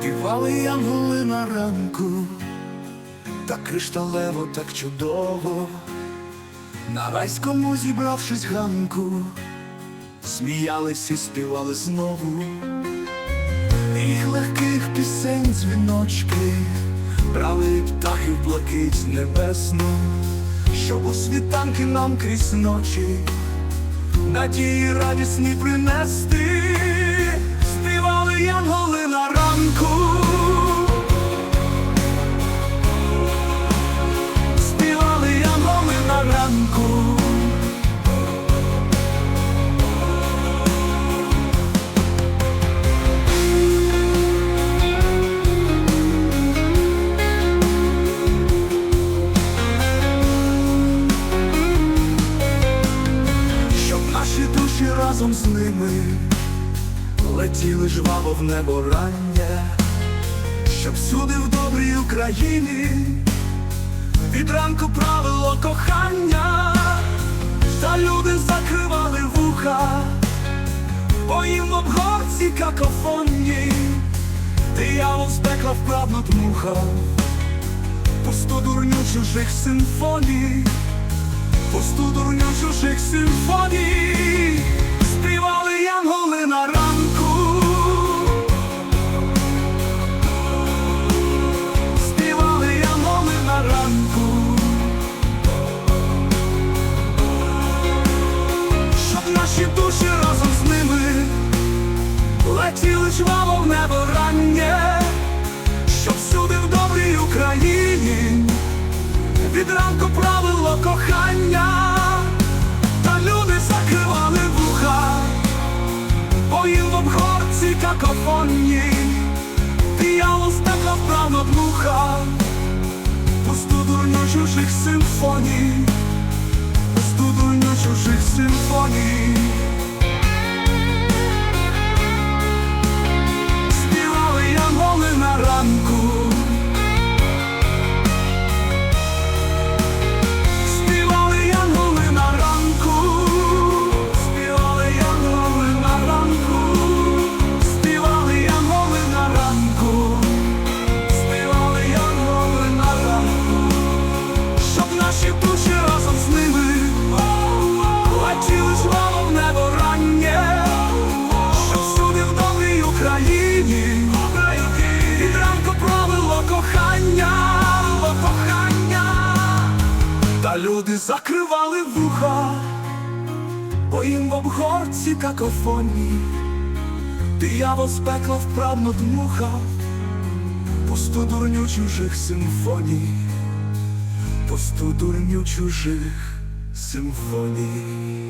Співали янголи на ранку, так кришталево, так чудово, на райському зібравшись ганку, сміялись і співали знову, їх легких пісень дзвіночки, брали птахи в блакить небесну, щоб у світанки нам крізь ночі, надії радісні принести, разом з ними. Летіли жваво в небо раннє, щоб всюди в добрій Україні від ранку правило кохання, та люди закривали вуха, бо їм обгорці какофонні, диявол з пекла вправно дмухав, пусту дурню чужих симфоній, пусту дурню чужих симфоній, від ранку правило кохання, та люди закривали вуха, бо в обгорці какофонні. Диявол стекла вправно блуха, пусту дурню чужих симфоній, пусту дурню чужих симфоній. Та люди закривали вуха, бо їм в обгорці какофоні, диявол з пекла вправно дмухав, пусту дурню чужих симфоній, пусту дурню чужих симфоній.